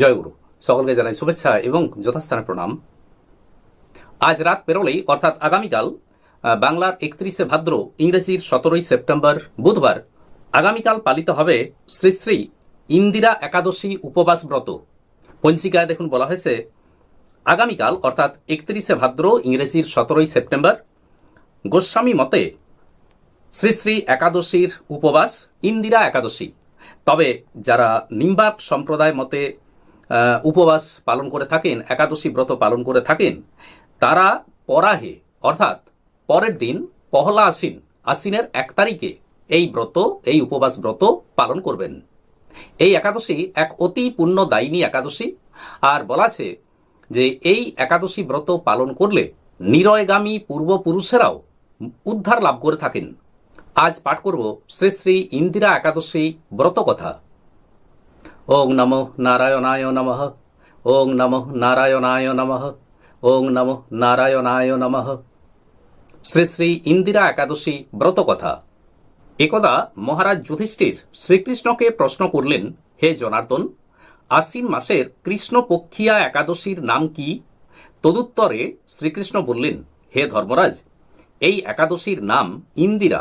জয়গুরু সকলকে জানাই শুভেচ্ছা এবং যথাস্থানে প্রণাম। আজ রাত পেরোলেই, অর্থাৎ আগামীকাল বাংলার একত্রিশে ভাদ্র, ইংরেজির সতেরোই সেপ্টেম্বর, বুধবার, আগামীকাল পালিত হবে শ্রী শ্রী ইন্দিরা একাদশী উপবাস ব্রত। পঞ্চিকায় দেখুন বলা হয়েছে, আগামীকাল, অর্থাৎ একত্রিশে ভাদ্র, ইংরেজির সতেরোই সেপ্টেম্বর, গোস্বামী মতে শ্রী শ্রী একাদশীর উপবাস ইন্দিরা একাদশী। তবে যারা নিম্বাক সম্প্রদায় মতে উপবাস পালন করে থাকেন, একাদশী ব্রত পালন করে থাকেন, তারা পরাহে, অর্থাৎ পরের দিন, পহলা আশ্বিন, আশ্বিনের এক তারিখে এই ব্রত, এই উপবাস ব্রত পালন করবেন। এই একাদশী এক অতি পুণ্যদায়িনী একাদশী, আর বলা আছে যে এই একাদশী ব্রত পালন করলে নিরয়গামী পূর্বপুরুষেরাও উদ্ধার লাভ করে থাকেন। আজ পাঠ করব শ্রী শ্রী ইন্দিরা একাদশী ব্রত কথা। ওং নমো নারায়ণায় নমঃ। ওং নমো নারায়ণায় নমঃ। ওং নমো নারায়ণায় নমঃ। শ্রী শ্রী ইন্দিরা একাদশী ব্রত কথা। একদা মহারাজ যুধিষ্ঠির শ্রীকৃষ্ণকে প্রশ্ন করলেন, হে জনার্দন, আশ্বিন মাসের কৃষ্ণপক্ষিয়া একাদশীর নাম কি? তদুত্তরে শ্রীকৃষ্ণ বললেন, হে ধর্মরাজ, এই একাদশীর নাম ইন্দিরা।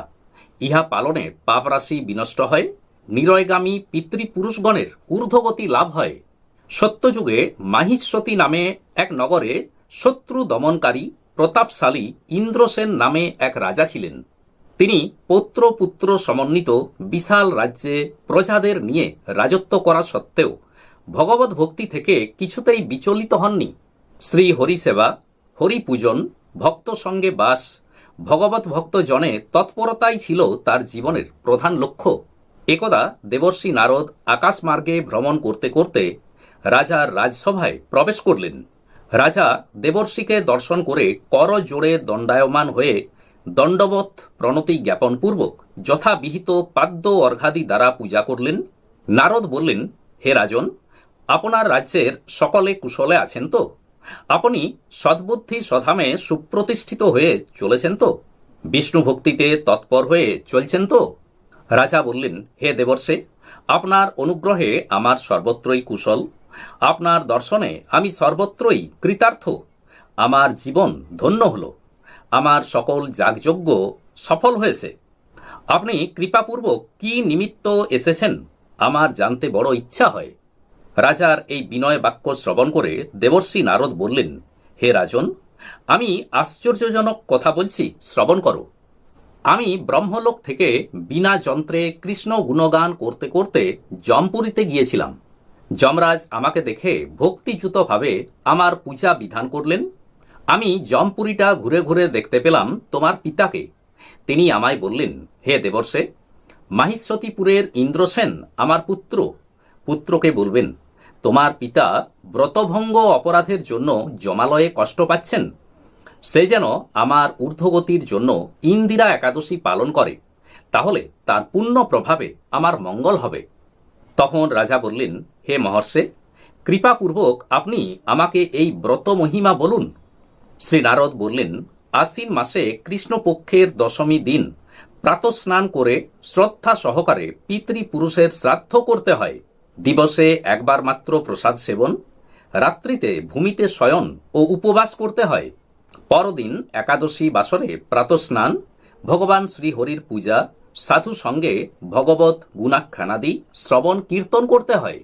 ইহা পালনে পাপরাশি বিনষ্ট হয়। নিরয়গামী পিতৃপুরুষগণের ঊর্ধ্বগতি লাভ হয়। সত্যযুগে মাহিষ্যতী নামে এক নগরে শত্রু দমনকারী প্রতাপশালী ইন্দ্রসেন নামে এক রাজা ছিলেন। তিনি পৌত্র পুত্র সমন্বিত বিশাল রাজ্যে প্রজাদের নিয়ে রাজত্ব করা সত্ত্বেও ভগবত ভক্তি থেকে কিছুতেই বিচলিত হননি। শ্রী হরিসেবা, হরিপূজন, ভক্ত সঙ্গে বাস, ভগবত ভক্ত জনে তৎপরতাই ছিল তার জীবনের প্রধান লক্ষ্য। একদা দেবর্ষী নারদ আকাশমার্গে ভ্রমণ করতে করতে রাজার রাজসভায় প্রবেশ করলেন। রাজা দেবর্ষীকে দর্শন করে কর জোড়ে দণ্ডায়মান হয়ে দণ্ডবত প্রণতি জ্ঞাপনপূর্বক যথাবিহিত পাদ্য অর্ঘাদি দ্বারা পূজা করলেন। নারদ বললেন, হে রাজন, আপনার রাজ্যের সকলে কুশলে আছেন তো? আপনি সদ্বুদ্ধি সধামে সুপ্রতিষ্ঠিত হয়ে চলেছেন তো? বিষ্ণু ভক্তিতে তৎপর হয়ে চলছেন তো? রাজা বললেন, হে দেবর্ষে, আপনার অনুগ্রহে আমার সর্বত্রই কুশল। আপনার দর্শনে আমি সর্বত্রই কৃতার্থ। আমার জীবন ধন্য হল। আমার সকল যাগযজ্ঞ সফল হয়েছে। আপনি কৃপাপূর্বক কি নিমিত্ত এসেছেন? আমার জানতে বড় ইচ্ছা হয়। রাজার এই বিনয় বাক্য শ্রবণ করে দেবর্ষী নারদ বললেন, হে রাজন, আমি আশ্চর্যজনক কথা বলছি, শ্রবণ করো। আমি ব্রহ্মলোক থেকে বিনা যন্ত্রে কৃষ্ণ গুণগান করতে করতে জমপুরীতে গিয়েছিলাম। যমরাজ আমাকে দেখে ভক্তিযুতভাবে আমার পূজা বিধান করলেন। আমি জমপুরীটা ঘুরে ঘুরে দেখতে পেলাম তোমার পিতাকে। তিনি আমায় বললেন, হে দেবর্ষে, মাহিষ্যতীপুরের ইন্দ্রসেন আমার পুত্র। পুত্রকে বলবেন, তোমার পিতা ব্রতভঙ্গ অপরাধের জন্য জমালয়ে কষ্ট পাচ্ছেন? সে যেন আমার ঊর্ধ্বগতির জন্য ইন্দিরা একাদশী পালন করে, তাহলে তার পুণ্য প্রভাবে আমার মঙ্গল হবে। তখন রাজা বললেন, হে মহর্ষে, কৃপাপূর্বক আপনি আমাকে এই ব্রত মহিমা বলুন। শ্রী নারদ বললেন, আশ্বিন মাসে কৃষ্ণপক্ষের দশমী দিন। প্রাতস্নান করে শ্রদ্ধা সহকারে পিতৃপুরুষের শ্রাদ্ধ করতে হয়। দিবসে একবার মাত্র প্রসাদ সেবন, রাত্রিতে ভূমিতে শয়ন ও উপবাস করতে হয়। পরদিন একাদশী বাসরে প্রাতস্নান, ভগবান শ্রীহরির পূজা, সাধু সঙ্গে ভগবত গুণাখ্যানাদি শ্রবণ কীর্তন করতে হয়।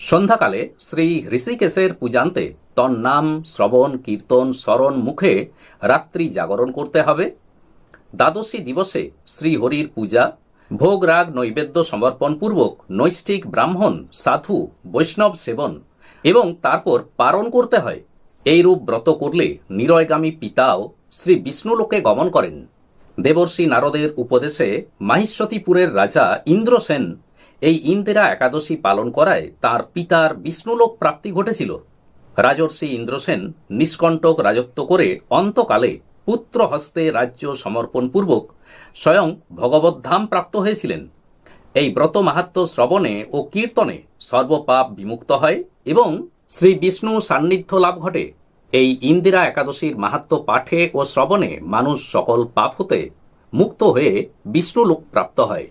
সন্ধ্যাকালে শ্রী ঋষিকেশের পূজান্তে তন্নাম, শ্রবণ, কীর্তন, স্মরণ মুখে রাত্রি জাগরণ করতে হবে। দ্বাদশী দিবসে শ্রীহরির পূজা ভোগ রাগ নৈবেদ্য সমর্পণ পূর্বক নৈষ্ঠিক ব্রাহ্মণ, সাধু, বৈষ্ণব সেবন এবং তারপর পারণ করতে হয়। এইরূপ ব্রত করলে নিরয়গামী পিতাও শ্রী বিষ্ণুলোকে গমন করেন। দেবর্ষী নারদের উপদেশে মাহিষ্যতীপুরের রাজা ইন্দ্রসেন এই ইন্দিরা একাদশী পালন করায় তার পিতার বিষ্ণুলোক প্রাপ্তি ঘটেছিল। রাজর্ষি ইন্দ্রসেন নিষ্কণ্টক রাজত্ব করে অন্তকালে পুত্র হস্তে রাজ্য সমর্পণ পূর্বক স্বয়ং ভগবদ্ধাম প্রাপ্ত হয়েছিলেন। এই ব্রত মাহাত্ম শ্রবণে ও কীর্তনে সর্বপাপ বিমুক্ত হয় এবং শ্রী বিষ্ণু সান্নিধ্য লাভ ঘটে। এই ইন্দিরা একাদশীর মাহাত্ম পাঠে ও শ্রবণে মানুষ সকল পাপ হতে মুক্ত হয়ে বিষ্ণু লোক প্রাপ্ত হয়।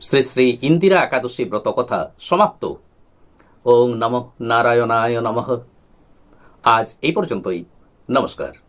শ্রী শ্রী ইন্দিরা একাদশী ব্রত কথা সমাপ্ত। ওং নম নারায়ণায় নমঃ। আজ এই পর্যন্তই। নমস্কার।